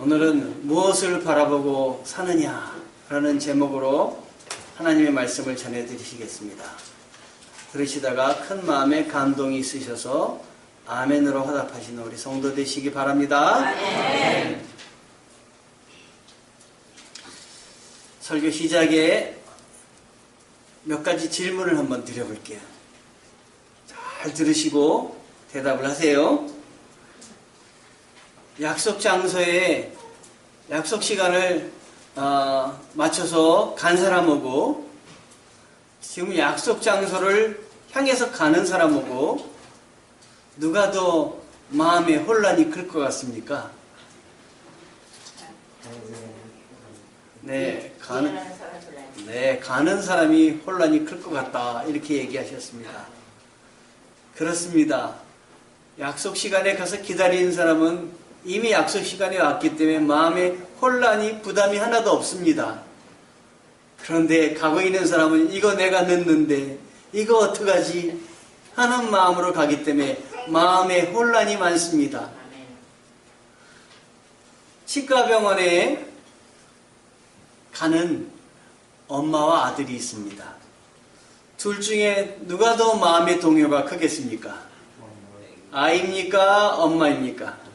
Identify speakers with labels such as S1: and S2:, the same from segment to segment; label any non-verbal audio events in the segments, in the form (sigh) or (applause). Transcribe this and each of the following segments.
S1: 오늘은 무엇을 바라보고 사느냐라는 제목으로 하나님의 말씀을 전해드리시겠습니다. 들으시다가 큰 마음에 감동이 있으셔서 아멘으로 화답하시는 우리 성도 되시기 바랍니다. 설교 시작에 몇 가지 질문을 한번 드려볼게요. 잘 들으시고 대답을 하세요. 약속 장소에 약속 시간을 어, 맞춰서 간 사람하고 지금 약속 장소를 향해서 가는 사람하고 누가 더 마음에 혼란이 클 것 같습니까? 네, 가는 네, 가는 사람이 혼란이 클 것 같다. 이렇게 얘기하셨습니다. 그렇습니다. 약속 시간에 가서 기다리는 사람은 이미 약속 시간에 왔기 때문에 마음에 혼란이, 부담이 하나도 없습니다. 그런데 가고 있는 사람은 이거 내가 늦는데, 이거 어떡하지? 하는 마음으로 가기 때문에 마음에 혼란이 많습니다. 치과병원에 가는 엄마와 아들이 있습니다. 둘 중에 누가 더 마음의 동요가 크겠습니까? 아이입니까? 엄마입니까?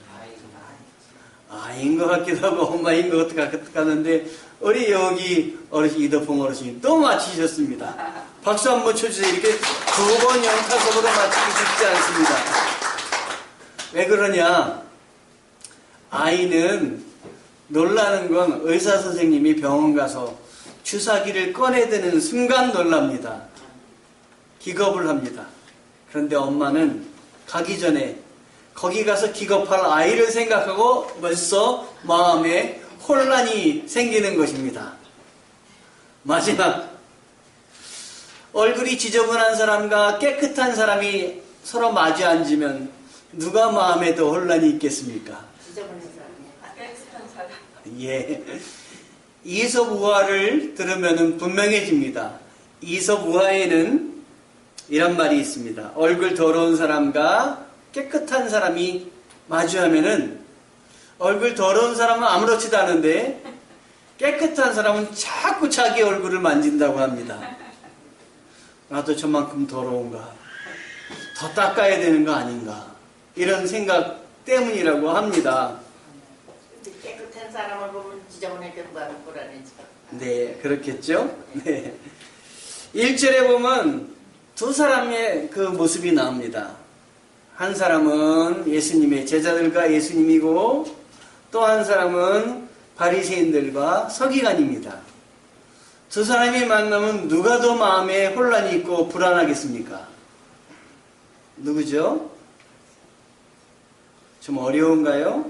S1: 아인 것 같기도 하고 엄마인 것 같았는데 우리 여기 어르신 이덕봉 어르신이 또 맞히셨습니다. 박수 한번 쳐주세요. 이렇게 두 번 연타석으로 맞히기 쉽지 않습니다. 왜 그러냐? 아이는 놀라는 건 의사 선생님이 병원 가서 주사기를 꺼내드는 순간 놀랍니다. 기겁을 합니다. 그런데 엄마는 가기 전에 거기 가서 기겁할 아이를 생각하고 벌써 마음에 혼란이 생기는 것입니다. 마지막 얼굴이 지저분한 사람과 깨끗한 사람이 서로 마주 앉으면 누가 마음에 더 혼란이 있겠습니까?
S2: 지저분한 사람이야.
S3: 깨끗한 사람.
S1: 예. 이솝 우화를 들으면 분명해집니다. 이솝 우화에는 이런 말이 있습니다. 얼굴 더러운 사람과 깨끗한 사람이 마주하면은 얼굴 더러운 사람은 아무렇지도 않은데 깨끗한 사람은 자꾸 자기 얼굴을 만진다고 합니다. 나도 저만큼 더러운가? 더 닦아야 되는 거 아닌가? 이런 생각 때문이라고 합니다.
S2: 깨끗한 사람을 보면 지저분하게 누가 보라는지.
S1: 네, 그렇겠죠? 네. 1절에 보면 두 사람의 그 모습이 나옵니다. 한 사람은 예수님의 제자들과 예수님이고 또 한 사람은 바리새인들과 서기관입니다. 두 사람이 만나면 누가 더 마음에 혼란이 있고 불안하겠습니까? 누구죠? 좀 어려운가요?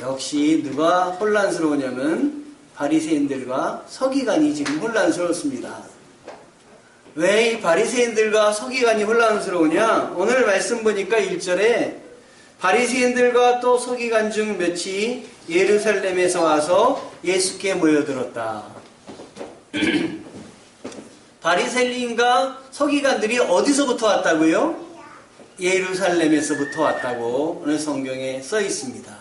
S1: 역시 누가 혼란스러우냐면 바리새인들과 서기관이 지금 혼란스럽습니다. 왜 이 바리새인들과 서기관이 혼란스러우냐? 오늘 말씀 보니까 1절에 바리새인들과 또 서기관 중 몇이 예루살렘에서 와서 예수께 모여들었다. (clears throat) 바리새인과 서기관들이 어디서부터 왔다고요? 예루살렘에서부터 왔다고 오늘 성경에 써 있습니다.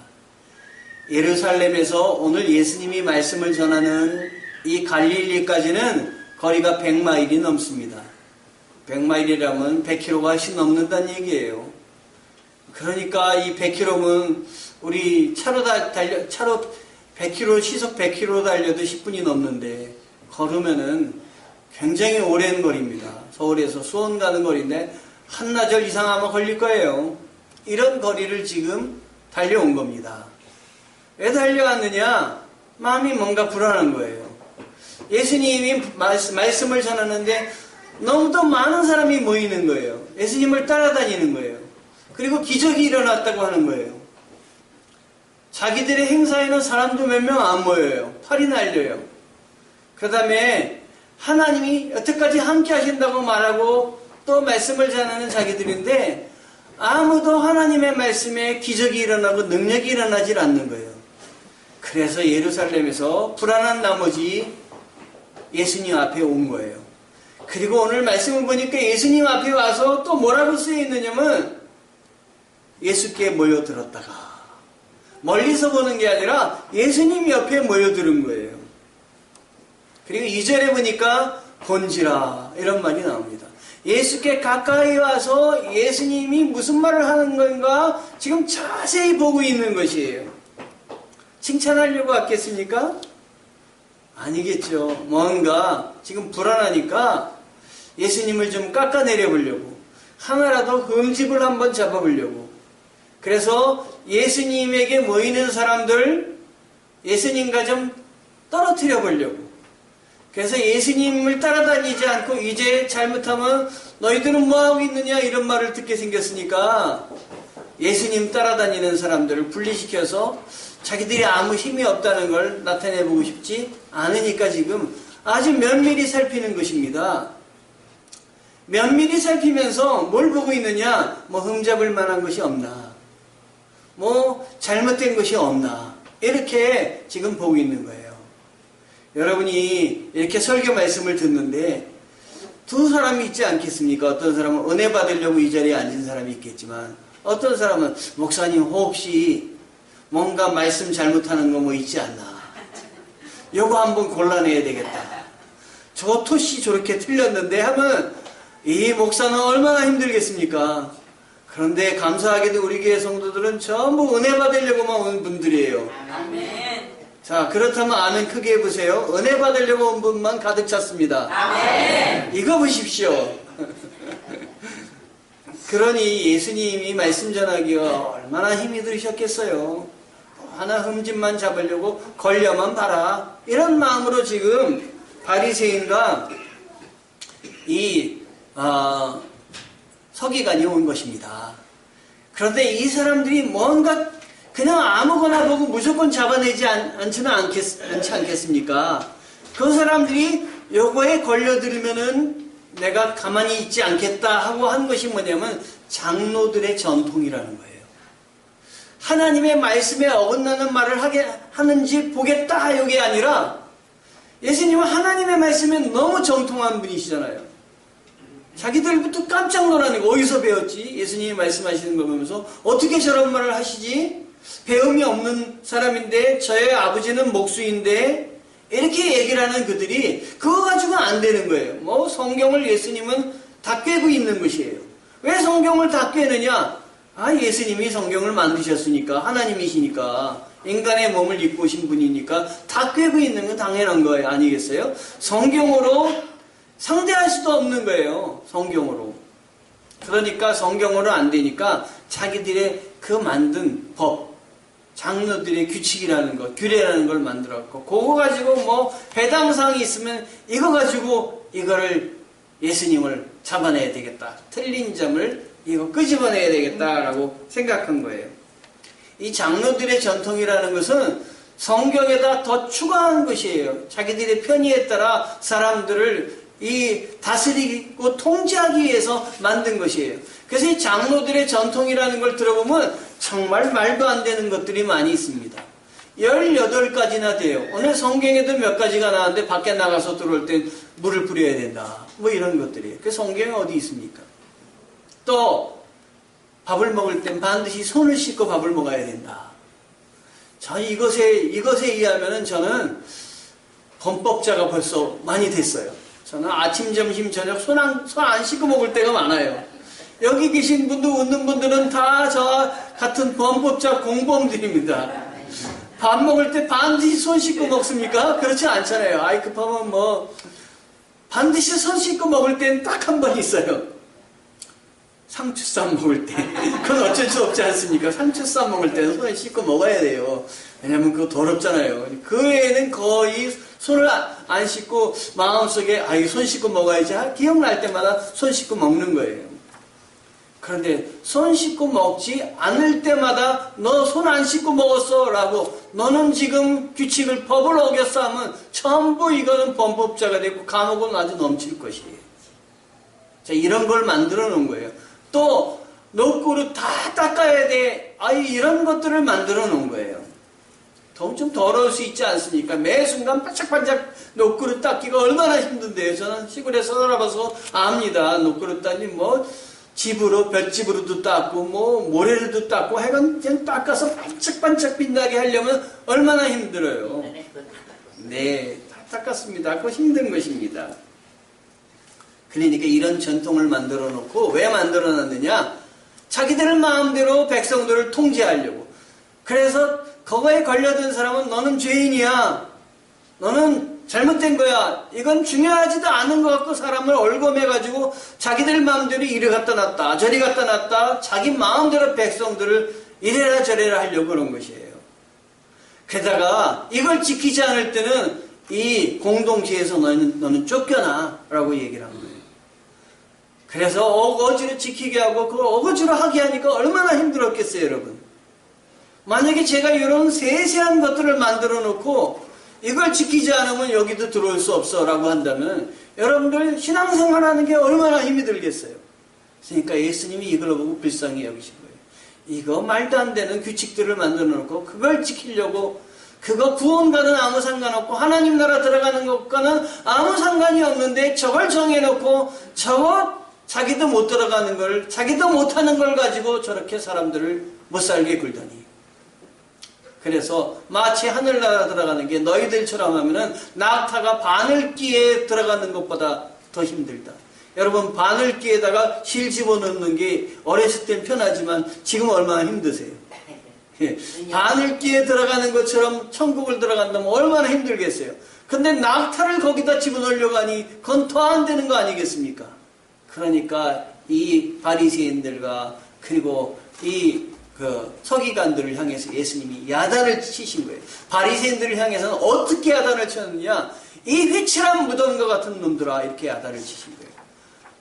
S1: 예루살렘에서 오늘 예수님이 말씀을 전하는 이 갈릴리까지는 거리가 100마일이 넘습니다. 100마일이라면 100km가 훨씬 넘는다는 얘기예요. 그러니까 이 100km면 우리 차로 다, 달려, 차로 100km, 시속 100km 달려도 10분이 넘는데 걸으면은 굉장히 오랜 거리입니다. 서울에서 수원 가는 거리인데 한나절 이상 아마 걸릴 거예요. 이런 거리를 지금 달려온 겁니다. 왜 달려왔느냐? 마음이 뭔가 불안한 거예요. 예수님이 말씀을 전하는데 너무도 많은 사람이 모이는 거예요. 예수님을 따라다니는 거예요. 그리고 기적이 일어났다고 하는 거예요. 자기들의 행사에는 사람도 몇 명 안 모여요. 팔이 날려요. 그 다음에 하나님이 여태까지 함께 하신다고 말하고 또 말씀을 전하는 자기들인데 아무도 하나님의 말씀에 기적이 일어나고 능력이 일어나질 않는 거예요. 그래서 예루살렘에서 불안한 나머지 예수님 앞에 온 거예요. 그리고 오늘 말씀을 보니까 예수님 앞에 와서 또 뭐라고 쓰여 있느냐면 예수께 모여들었다가 멀리서 보는 게 아니라 예수님 옆에 모여드는 거예요. 그리고 2절에 보니까 본지라 이런 말이 나옵니다. 예수께 가까이 와서 예수님이 무슨 말을 하는 건가 지금 자세히 보고 있는 것이에요. 칭찬하려고 왔겠습니까? 아니겠죠. 뭔가 지금 불안하니까 예수님을 좀 깎아내려 보려고 하나라도 흠집을 한번 잡아보려고 그래서 예수님에게 모이는 사람들 예수님과 좀 떨어뜨려 보려고 그래서 예수님을 따라다니지 않고 이제 잘못하면 너희들은 뭐하고 있느냐 이런 말을 듣게 생겼으니까 예수님 따라다니는 사람들을 분리시켜서 자기들이 아무 힘이 없다는 걸 나타내보고 싶지 않으니까 지금 아주 면밀히 살피는 것입니다. 면밀히 살피면서 뭘 보고 있느냐? 뭐 흠잡을 만한 것이 없나? 뭐 잘못된 것이 없나? 이렇게 지금 보고 있는 거예요. 여러분이 이렇게 설교 말씀을 듣는데 두 사람이 있지 않겠습니까? 어떤 사람은 은혜 받으려고 이 자리에 앉은 사람이 있겠지만 어떤 사람은 목사님 혹시 뭔가 말씀 잘못하는 거 뭐 있지 않나? 요거 한번 골라내야 되겠다. 저 토시 저렇게 틀렸는데 하면 이 목사는 얼마나 힘들겠습니까? 그런데 감사하게도 우리 교회 성도들은 전부 은혜 받으려고만 온 분들이에요.
S3: 아멘.
S1: 자, 그렇다면 아멘 크게 해보세요. 은혜 받으려고 온 분만 가득 찼습니다.
S3: 아멘.
S1: 이거 보십시오. 그러니 예수님이 말씀 전하기가 얼마나 힘이 들으셨겠어요. 하나 흠집만 잡으려고 걸려만 봐라. 이런 마음으로 지금 바리새인과 이 어, 서기관이 온 것입니다. 그런데 이 사람들이 뭔가 그냥 아무거나 보고 무조건 잡아내지 않, 않지는 않겠, 않지 않겠습니까? 그 사람들이 요거에 걸려들면은 내가 가만히 있지 않겠다 하고 한 것이 뭐냐면 장로들의 전통이라는 거예요. 하나님의 말씀에 어긋나는 말을 하게 하는지 보겠다 이게 아니라 예수님은 하나님의 말씀에 너무 정통한 분이시잖아요. 자기들부터 깜짝 놀라는 거 어디서 배웠지? 예수님이 말씀하시는 거 보면서 어떻게 저런 말을 하시지? 배움이 없는 사람인데 저의 아버지는 목수인데 이렇게 얘기를 하는 그들이 그거 가지고는 안 되는 거예요. 뭐 성경을 예수님은 다 꿰고 있는 것이에요. 왜 성경을 다 꿰느냐? 아 예수님이 성경을 만드셨으니까 하나님이시니까 인간의 몸을 입고 오신 분이니까 다 꿰고 있는 건 당연한 거예요. 아니겠어요? 성경으로 상대할 수도 없는 거예요. 성경으로. 그러니까 성경으로 안 되니까 자기들의 그 만든 법, 장로들의 규칙이라는 것, 규례라는 걸 만들었고, 그거 가지고 뭐 배당사항이 있으면 이거 가지고 이거를 예수님을 잡아내야 되겠다. 틀린 점을 이거 끄집어내야 되겠다라고 생각한 거예요. 이 장로들의 전통이라는 것은 성경에다 더 추가한 것이에요. 자기들의 편의에 따라 사람들을 이 다스리고 통제하기 위해서 만든 것이에요. 그래서 이 장로들의 전통이라는 걸 들어보면 정말 말도 안 되는 것들이 많이 있습니다. 18가지나 돼요. 오늘 성경에도 몇 가지가 나왔는데 밖에 나가서 들어올 땐 물을 뿌려야 된다. 뭐 이런 것들이에요. 그 성경에 어디 있습니까? 또 밥을 먹을 땐 반드시 손을 씻고 밥을 먹어야 된다. 저 이것에 이것에 의하면은 저는 범법자가 벌써 많이 됐어요. 저는 아침, 점심, 저녁 손 안 손 안 씻고 먹을 때가 많아요. 여기 계신 분도 웃는 분들은 다 저 같은 범법자 공범들입니다. 밥 먹을 때 반드시 손 씻고 먹습니까? 그렇지 않잖아요. 아이 급하면 뭐 반드시 손 씻고 먹을 때는 딱 한 번 있어요. 상추쌈 먹을 때. 그건 어쩔 수 없지 않습니까? 상추쌈 먹을 때는 손을 씻고 먹어야 돼요. 왜냐면 그거 더럽잖아요. 그 외에는 거의 손을 안 씻고 마음속에 아, 이거 손 씻고 먹어야지. 아, 기억날 때마다 손 씻고 먹는 거예요. 그런데 손 씻고 먹지 않을 때마다 너 손 안 씻고 먹었어 라고 너는 지금 규칙을 법을 어겼어 하면 전부 이거는 범법자가 되고 감옥은 아주 넘칠 것이에요. 자, 이런 걸 만들어 놓은 거예요. 또, 노그릇 다 닦아야 돼. 아, 이런 것들을 만들어 놓은 거예요. 더좀 더러울 수 있지 않습니까? 매 순간 반짝반짝 노그릇 닦기가 얼마나 힘든데요. 저는 시골에 살아봐서 압니다. 노그릇 닦니 뭐, 집으로 볏집으로도 닦고 뭐 모래로도 닦고 해간 그냥 닦아서 반짝반짝 빛나게 하려면 얼마나 힘들어요.
S2: 네, 다 닦았어요.
S1: 네, 다 닦았습니다. 그거 힘든 것입니다. 그러니까 이런 전통을 만들어 놓고 왜 만들어 놨느냐? 자기들 마음대로 백성들을 통제하려고. 그래서 거기에 걸려든 사람은 너는 죄인이야. 너는 잘못된 거야. 이건 중요하지도 않은 것 같고 사람을 얼검해가지고 자기들 마음대로 이리 갖다 놨다. 저리 갖다 놨다. 자기 마음대로 백성들을 이래라 저래라 하려고 그런 것이에요. 게다가 이걸 지키지 않을 때는 이 공동체에서 너는, 너는 쫓겨나. 라고 얘기를 한 거예요. 그래서 어거지로 지키게 하고 그걸 어거지로 하게 하니까 얼마나 힘들었겠어요, 여러분. 만약에 제가 이런 세세한 것들을 만들어 놓고 이걸 지키지 않으면 여기도 들어올 수 없어 라고 한다면 여러분들 신앙생활 하는 게 얼마나 힘이 들겠어요. 그러니까 예수님이 이걸 보고 불쌍히 여기신 거예요. 이거 말도 안 되는 규칙들을 만들어 놓고 그걸 지키려고 그거 구원과는 아무 상관없고 하나님 나라 들어가는 것과는 아무 상관이 없는데 저걸 정해놓고 저거 자기도 못 들어가는 걸 자기도 못하는 걸 가지고 저렇게 사람들을 못 살게 굴다니 그래서 마치 하늘나라 들어가는 게 너희들처럼 하면은 낙타가 바늘기에 들어가는 것보다 더 힘들다. 여러분 바늘기에다가 실 집어넣는 게 어렸을 땐 편하지만 지금 얼마나 힘드세요? (laughs) 예, 바늘기에 들어가는 것처럼 천국을 들어간다면 얼마나 힘들겠어요? 근데 낙타를 거기다 집어넣으려고 하니 그건 더 안 되는 거 아니겠습니까? 그러니까 이 바리새인들과 그리고 이 그 서기관들을 향해서 예수님이 야단을 치신 거예요. 바리새인들을 향해서는 어떻게 야단을 쳤느냐? 이 회칠한 무덤과 같은 놈들아 이렇게 야단을 치신 거예요.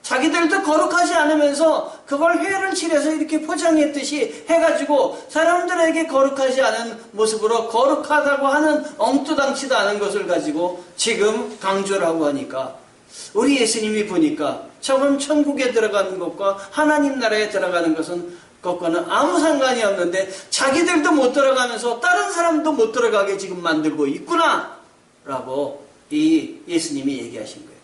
S1: 자기들도 거룩하지 않으면서 그걸 회를 칠해서 이렇게 포장했듯이 해가지고 사람들에게 거룩하지 않은 모습으로 거룩하다고 하는 엉뚱당치도 않은 것을 가지고 지금 강조를 하고 하니까 우리 예수님이 보니까 저건 천국에 들어가는 것과 하나님 나라에 들어가는 것은 것과는 아무 상관이 없는데 자기들도 못 들어가면서 다른 사람도 못 들어가게 지금 만들고 있구나 라고 이 예수님이 얘기하신 거예요.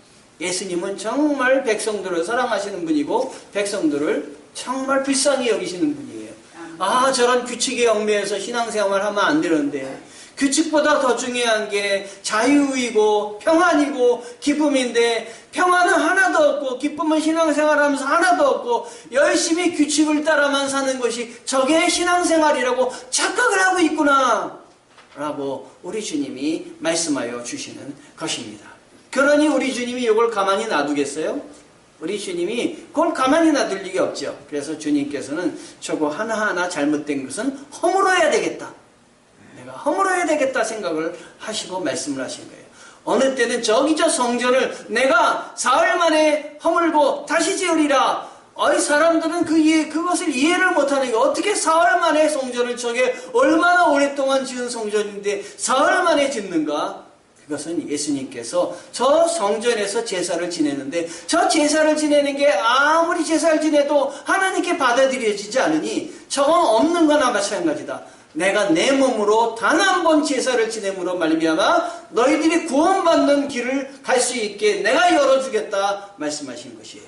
S1: 예수님은 정말 백성들을 사랑하시는 분이고 백성들을 정말 불쌍히 여기시는 분이에요. 아 저런 규칙에 얽매여서 신앙생활 하면 안 되는데 규칙보다 더 중요한 게 자유이고 평안이고 기쁨인데 평안은 하나도 없고 기쁨은 신앙생활하면서 하나도 없고 열심히 규칙을 따라만 사는 것이 저게 신앙생활이라고 착각을 하고 있구나 라고 우리 주님이 말씀하여 주시는 것입니다. 그러니 우리 주님이 이걸 가만히 놔두겠어요? 우리 주님이 그걸 가만히 놔둘 리가 없죠. 그래서 주님께서는 저거 하나하나 잘못된 것은 허물어야 되겠다. 내가 허물어야 되겠다 생각을 하시고 말씀을 하신 거예요. 어느 때는 저기 저 성전을 내가 사흘 만에 허물고 다시 지으리라. 어이 사람들은 그 이해, 그것을 이해를 못하는 게 어떻게 사흘 만에 성전을 저게 얼마나 오랫동안 지은 성전인데 사흘 만에 짓는가? 그것은 예수님께서 저 성전에서 제사를 지내는데 저 제사를 지내는 게 아무리 제사를 지내도 하나님께 받아들여지지 않으니 저건 없는 거나 마찬가지다. 내가 내 몸으로 단 한 번 제사를 지냄으로 말미암아 너희들이 구원받는 길을 갈 수 있게 내가 열어주겠다 말씀하신 것이에요.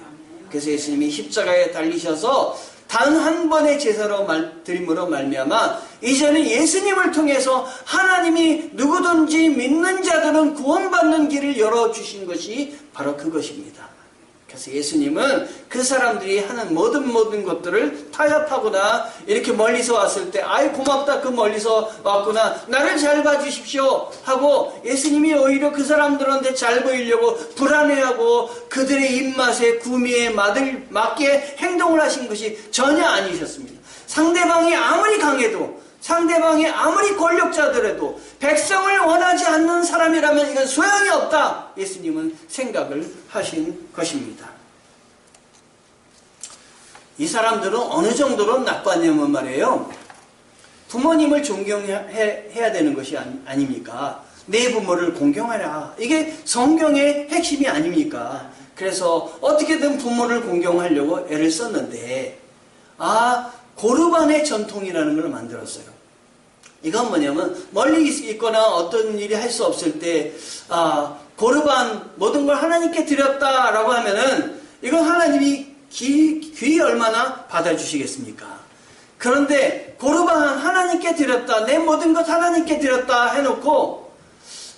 S1: 그래서 예수님이 십자가에 달리셔서 단 한 번의 제사로 말, 드림으로 말미암아 이제는 예수님을 통해서 하나님이 누구든지 믿는 자들은 구원받는 길을 열어주신 것이 바로 그것입니다. 그래서 예수님은 그 사람들이 하는 모든 모든 것들을 타협하거나. 이렇게 멀리서 왔을 때 아이 고맙다. 그 멀리서 왔구나. 나를 잘 봐주십시오. 하고 예수님이 오히려 그 사람들한테 잘 보이려고 불안해하고 그들의 입맛에 구미에 맞을, 맞게 행동을 하신 것이 전혀 아니셨습니다. 상대방이 아무리 강해도 상대방이 아무리 권력자들에도 백성을 원하지 않는 사람이라면 이건 소용이 없다. 예수님은 생각을 하신 것입니다. 이 사람들은 어느 정도로 나빴냐면 말이에요. 부모님을 존경해야 되는 것이 아닙니까? 내 부모를 공경하라. 이게 성경의 핵심이 아닙니까? 그래서 어떻게든 부모를 공경하려고 애를 썼는데, 아, 고르반의 전통이라는 걸 만들었어요. 이건 뭐냐면 멀리 있거나 어떤 일이 할 수 없을 때 아, 고르반 모든 걸 하나님께 드렸다라고 하면은 이건 하나님이 귀, 귀 얼마나 받아주시겠습니까? 그런데 고르반 하나님께 드렸다. 내 모든 것 하나님께 드렸다 해놓고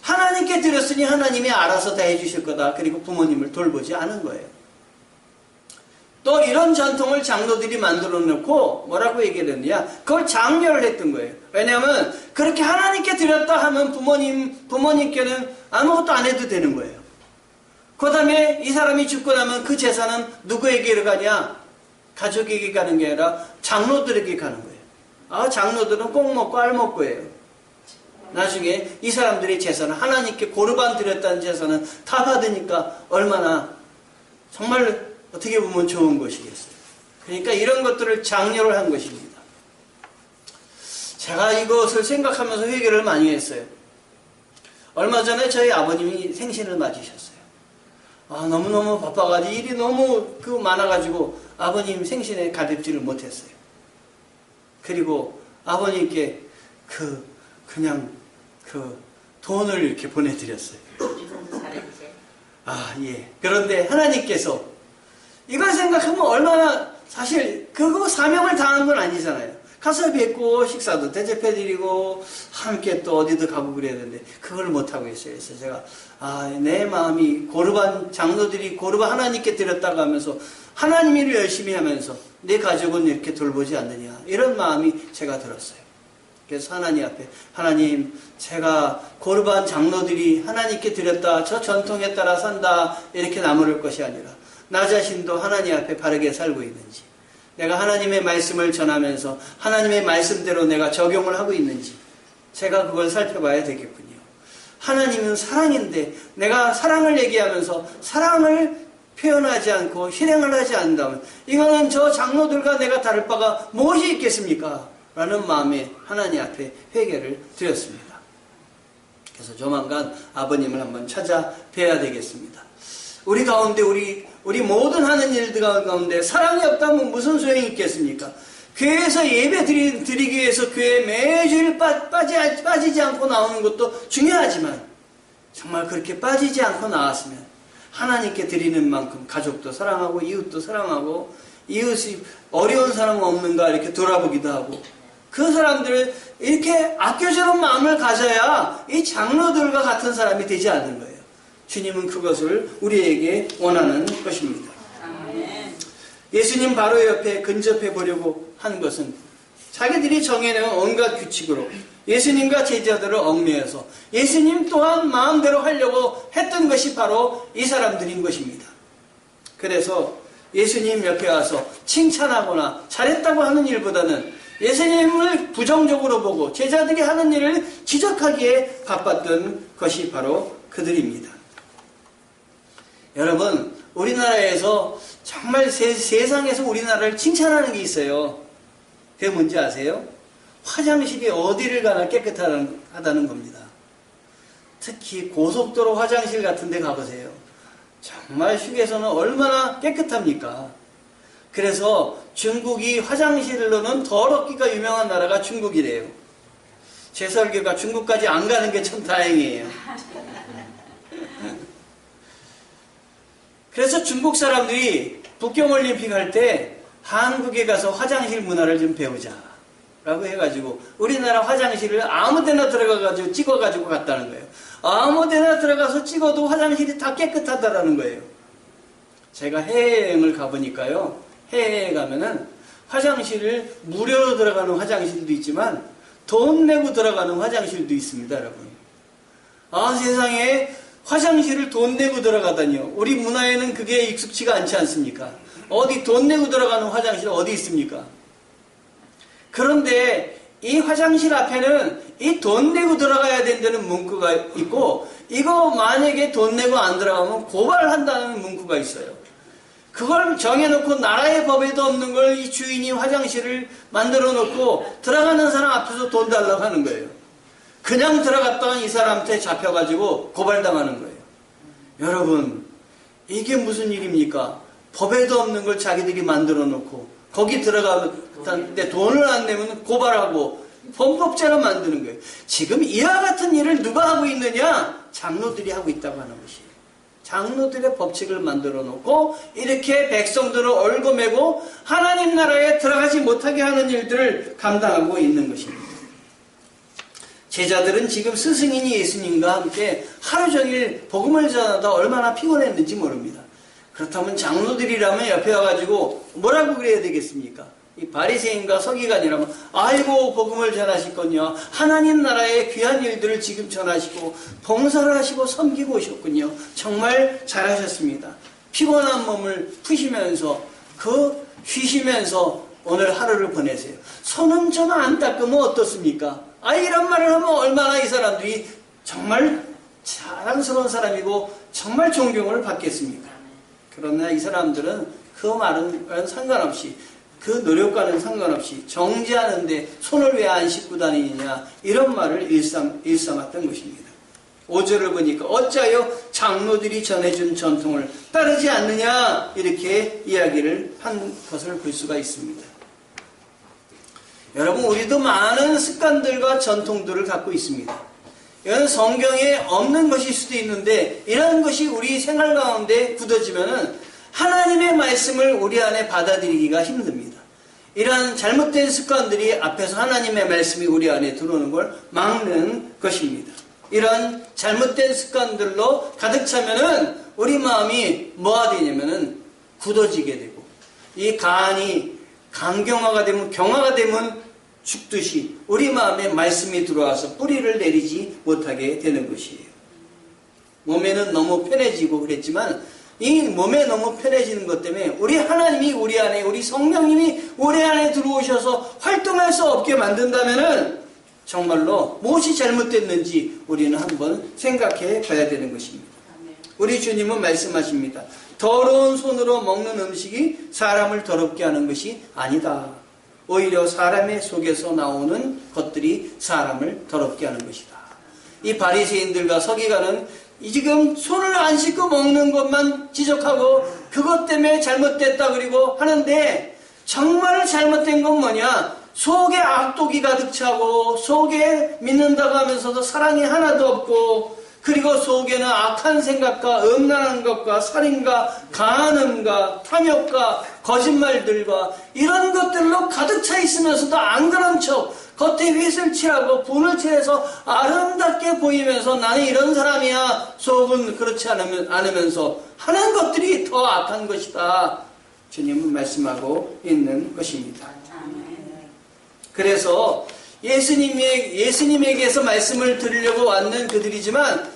S1: 하나님께 드렸으니 하나님이 알아서 다 해주실 거다. 그리고 부모님을 돌보지 않은 거예요. 또 이런 전통을 장로들이 만들어 놓고 뭐라고 얘기를 했느냐? 그걸 장려를 했던 거예요. 왜냐하면 그렇게 하나님께 드렸다 하면 부모님, 부모님께는 아무것도 안 해도 되는 거예요. 그 다음에 이 사람이 죽고 나면 그 재산은 누구에게 가냐? 가족에게 가는 게 아니라 장로들에게 가는 거예요. 아, 장로들은 꼭 먹고 알 먹고예요. 나중에 이 사람들의 재산은 하나님께 고르반 드렸다는 재산은 다 받으니까 얼마나 정말 어떻게 보면 좋은 것이겠어요. 그러니까 이런 것들을 장려를 한 것입니다. 제가 이것을 생각하면서 회개를 많이 했어요. 얼마 전에 저희 아버님이 생신을 맞으셨어요. 아, 너무너무 바빠가지고 일이 너무 그 많아가지고 아버님 생신에 가뵙지를 못했어요. 그리고 아버님께 그, 그냥 그 돈을 이렇게 보내드렸어요. 아, 예. 그런데 하나님께서 이걸 생각하면 얼마나 사실 그거 사명을 다한 건 아니잖아요. 가서 뵙고 식사도 대접해드리고 함께 또 어디도 가고 그래야 되는데 그걸 못하고 있어요. 그래서 제가 아, 내 마음이 고르반 장로들이 고르반 하나님께 드렸다고 하면서 하나님 일을 열심히 하면서 내 가족은 이렇게 돌보지 않느냐 이런 마음이 제가 들었어요. 그래서 하나님 앞에 하나님 제가 고르반 장로들이 하나님께 드렸다 저 전통에 따라 산다 이렇게 나무를 것이 아니라 나 자신도 하나님 앞에 바르게 살고 있는지 내가 하나님의 말씀을 전하면서 하나님의 말씀대로 내가 적용을 하고 있는지 제가 그걸 살펴봐야 되겠군요. 하나님은 사랑인데 내가 사랑을 얘기하면서 사랑을 표현하지 않고 실행을 하지 않는다면 이거는 저 장로들과 내가 다를 바가 무엇이 있겠습니까? 라는 마음에 하나님 앞에 회개를 드렸습니다. 그래서 조만간 아버님을 한번 찾아뵈야 되겠습니다. 우리 가운데 우리 우리 모든 하는 일들 가운데 사랑이 없다면 무슨 소용이 있겠습니까? 교회에서 예배 드리, 드리기 위해서 교회 매주일 빠, 빠지, 빠지지 않고 나오는 것도 중요하지만 정말 그렇게 빠지지 않고 나왔으면 하나님께 드리는 만큼 가족도 사랑하고 이웃도 사랑하고 이웃이 어려운 사람 없는가 이렇게 돌아보기도 하고 그 사람들을 이렇게 아껴주는 마음을 가져야 이 장로들과 같은 사람이 되지 않는 거예요. 주님은 그것을 우리에게 원하는 것입니다. 예수님 바로 옆에 근접해 보려고 한 것은 자기들이 정해놓은 온갖 규칙으로 예수님과 제자들을 얽매여서 예수님 또한 마음대로 하려고 했던 것이 바로 이 사람들인 것입니다. 그래서 예수님 옆에 와서 칭찬하거나 잘했다고 하는 일보다는 예수님을 부정적으로 보고 제자들이 하는 일을 지적하기에 바빴던 것이 바로 그들입니다. 여러분, 우리나라에서 정말 세, 세상에서 우리나라를 칭찬하는 게 있어요. 그게 뭔지 아세요? 화장실이 어디를 가나 깨끗하다는 겁니다. 특히 고속도로 화장실 같은 데 가보세요. 정말 휴게소는 얼마나 깨끗합니까? 그래서 중국이 화장실로는 더럽기가 유명한 나라가 중국이래요. 제 설교가 중국까지 안 가는 게 참 다행이에요. 그래서 중국 사람들이 북경올림픽 할 때 한국에 가서 화장실 문화를 좀 배우자. 라고 해가지고 우리나라 화장실을 아무 데나 들어가가지고 찍어가지고 갔다는 거예요. 아무 데나 들어가서 찍어도 화장실이 다 깨끗하다라는 거예요. 제가 해외여행을 가보니까요. 해외에 가면은 화장실을 무료로 들어가는 화장실도 있지만 돈 내고 들어가는 화장실도 있습니다, 여러분. 아, 세상에 화장실을 돈 내고 들어가다니요. 우리 문화에는 그게 익숙치가 않지 않습니까? 어디 돈 내고 들어가는 화장실 어디 있습니까? 그런데 이 화장실 앞에는 이 돈 내고 들어가야 된다는 문구가 있고 이거 만약에 돈 내고 안 들어가면 고발한다는 문구가 있어요. 그걸 정해놓고 나라의 법에도 없는 걸 이 주인이 화장실을 만들어 놓고 들어가는 사람 앞에서 돈 달라고 하는 거예요. 그냥 들어갔다가 이 사람한테 잡혀가지고 고발당하는 거예요. 여러분, 이게 무슨 일입니까? 법에도 없는 걸 자기들이 만들어 놓고 거기 들어가는데 돈을 안 내면 고발하고 범법자로 만드는 거예요. 지금 이와 같은 일을 누가 하고 있느냐? 장로들이 하고 있다고 하는 것이에요. 장로들의 법칙을 만들어 놓고 이렇게 백성들을 얽어매고 하나님 나라에 들어가지 못하게 하는 일들을 감당하고 있는 것입니다. 제자들은 지금 스승인이 예수님과 함께 하루 종일 복음을 전하다 얼마나 피곤했는지 모릅니다. 그렇다면 장로들이라면 옆에 와가지고 뭐라고 그래야 되겠습니까? 이 바리새인과 서기관이라면 아이고 복음을 전하시군요. 하나님 나라의 귀한 일들을 지금 전하시고 봉사를 하시고 섬기고 오셨군요. 정말 잘하셨습니다. 피곤한 몸을 푸시면서 그 쉬시면서 오늘 하루를 보내세요. 손은 좀 안 닦으면 어떻습니까? 아 이런 말을 하면 얼마나 이 사람들이 정말 자랑스러운 사람이고 정말 존경을 받겠습니까? 그러나 이 사람들은 그 말은 상관없이 그 노력과는 상관없이 정지하는데 손을 왜 안 씻고 다니느냐 이런 말을 일삼, 일삼았던 것입니다. 5절을 보니까 어찌하여 장로들이 전해준 전통을 따르지 않느냐 이렇게 이야기를 한 것을 볼 수가 있습니다. 여러분 우리도 많은 습관들과 전통들을 갖고 있습니다. 이건 성경에 없는 것일 수도 있는데 이런 것이 우리 생활 가운데 굳어지면은 하나님의 말씀을 우리 안에 받아들이기가 힘듭니다. 이러한 잘못된 습관들이 앞에서 하나님의 말씀이 우리 안에 들어오는 걸 막는 것입니다. 이런 잘못된 습관들로 가득 차면은 우리 마음이 뭐가 되냐면은 굳어지게 되고 이 간이 강경화가 되면 경화가 되면 죽듯이 우리 마음에 말씀이 들어와서 뿌리를 내리지 못하게 되는 것이에요. 몸에는 너무 편해지고 그랬지만 이 몸에 너무 편해지는 것 때문에 우리 하나님이 우리 안에 우리 성령님이 우리 안에 들어오셔서 활동할 수 없게 만든다면은 정말로 무엇이 잘못됐는지 우리는 한번 생각해 봐야 되는 것입니다. 우리 주님은 말씀하십니다. 더러운 손으로 먹는 음식이 사람을 더럽게 하는 것이 아니다. 오히려 사람의 속에서 나오는 것들이 사람을 더럽게 하는 것이다. 이 바리새인들과 서기관은 이 지금 손을 안 씻고 먹는 것만 지적하고 그것 때문에 잘못됐다 그리고 하는데 정말 잘못된 건 뭐냐? 속에 악독이 가득 차고 속에 믿는다고 하면서도 사랑이 하나도 없고 그리고 속에는 악한 생각과 음란한 것과 살인과 간음과 탐욕과 거짓말들과 이런 것들로 가득 차 있으면서도 안 그런 척 겉에 휘슬 칠하고 분을 칠해서 아름답게 보이면서 나는 이런 사람이야 속은 그렇지 않으면, 않으면서 하는 것들이 더 악한 것이다. 주님은 말씀하고 있는 것입니다. 그래서 예수님의, 예수님에게서 말씀을 들으려고 왔는 그들이지만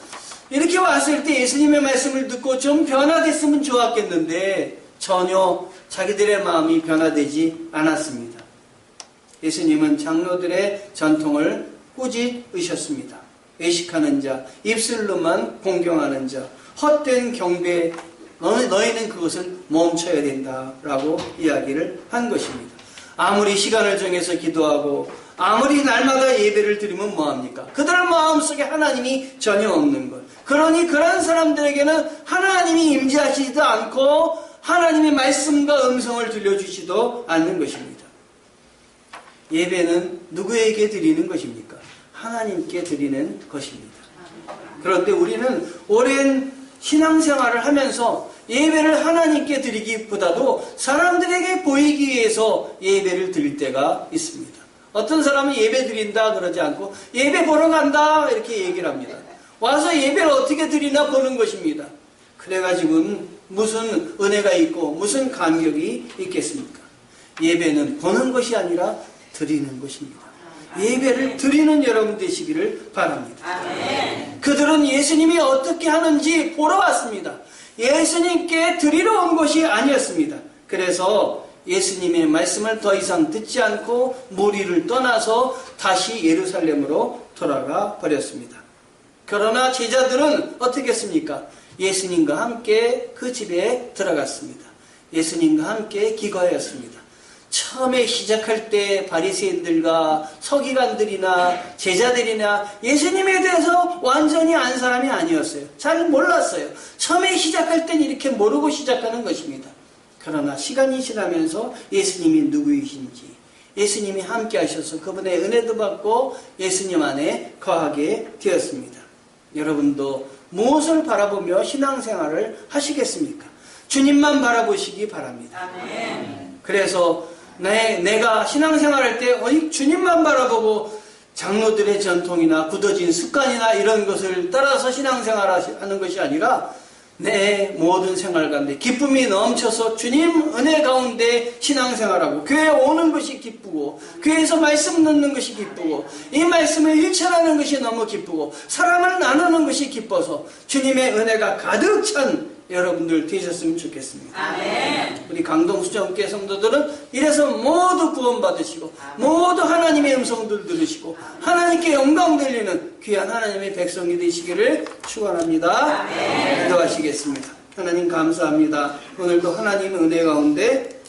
S1: 이렇게 왔을 때 예수님의 말씀을 듣고 좀 변화됐으면 좋았겠는데 전혀 자기들의 마음이 변화되지 않았습니다. 예수님은 장로들의 전통을 꾸짖으셨습니다. 외식하는 자, 입술로만 공경하는 자, 헛된 경배, 너희는 그것을 멈춰야 된다 라고 이야기를 한 것입니다. 아무리 시간을 정해서 기도하고 아무리 날마다 예배를 드리면 뭐합니까? 그들 마음속에 하나님이 전혀 없는 것. 그러니 그런 사람들에게는 하나님이 임재하시지도 않고 하나님의 말씀과 음성을 들려주지도 않는 것입니다. 예배는 누구에게 드리는 것입니까? 하나님께 드리는 것입니다. 그런데 우리는 오랜 신앙생활을 하면서 예배를 하나님께 드리기보다도 사람들에게 보이기 위해서 예배를 드릴 때가 있습니다. 어떤 사람은 예배 드린다 그러지 않고 예배 보러 간다 이렇게 얘기를 합니다. 와서 예배를 어떻게 드리나 보는 것입니다. 그래가지고는 무슨 은혜가 있고 무슨 감격이 있겠습니까? 예배는 보는 것이 아니라 드리는 것입니다. 예배를 드리는 여러분 되시기를 바랍니다. 그들은 예수님이 어떻게 하는지 보러 왔습니다. 예수님께 드리러 온 것이 아니었습니다. 그래서 예수님의 말씀을 더 이상 듣지 않고 무리를 떠나서 다시 예루살렘으로 돌아가 버렸습니다. 그러나 제자들은 어떻게 했습니까? 예수님과 함께 그 집에 들어갔습니다. 예수님과 함께 기거하였습니다. 처음에 시작할 때 바리새인들과 서기관들이나 제자들이나 예수님에 대해서 완전히 안 사람이 아니었어요. 잘 몰랐어요. 처음에 시작할 땐 이렇게 모르고 시작하는 것입니다. 그러나 시간이 지나면서 예수님이 누구이신지 예수님이 함께 하셔서 그분의 은혜도 받고 예수님 안에 거하게 되었습니다. 여러분도 무엇을 바라보며 신앙생활을 하시겠습니까? 주님만 바라보시기 바랍니다.
S3: 아멘.
S1: 그래서 내, 내가 신앙생활할 때 오직 주님만 바라보고 장로들의 전통이나 굳어진 습관이나 이런 것을 따라서 신앙생활하는 것이 아니라 내 모든 생활 가운데 기쁨이 넘쳐서 주님 은혜 가운데 신앙생활하고 교회 오는 것이 기쁘고 교회에서 말씀 듣는 것이 기쁘고 이 말씀을 일천하는 것이 너무 기쁘고 사랑을 나누는 것이 기뻐서 주님의 은혜가 가득 찬 여러분들 되셨으면 좋겠습니다.
S3: 아멘.
S1: 우리 강동수정교회 성도들은 이래서 모두 구원받으시고 모두 하나님의 음성들 들으시고 하나님께 영광 들리는 귀한 하나님의 백성이 되시기를 축원합니다. 기도하시겠습니다. 하나님 감사합니다. 오늘도 하나님 은혜 가운데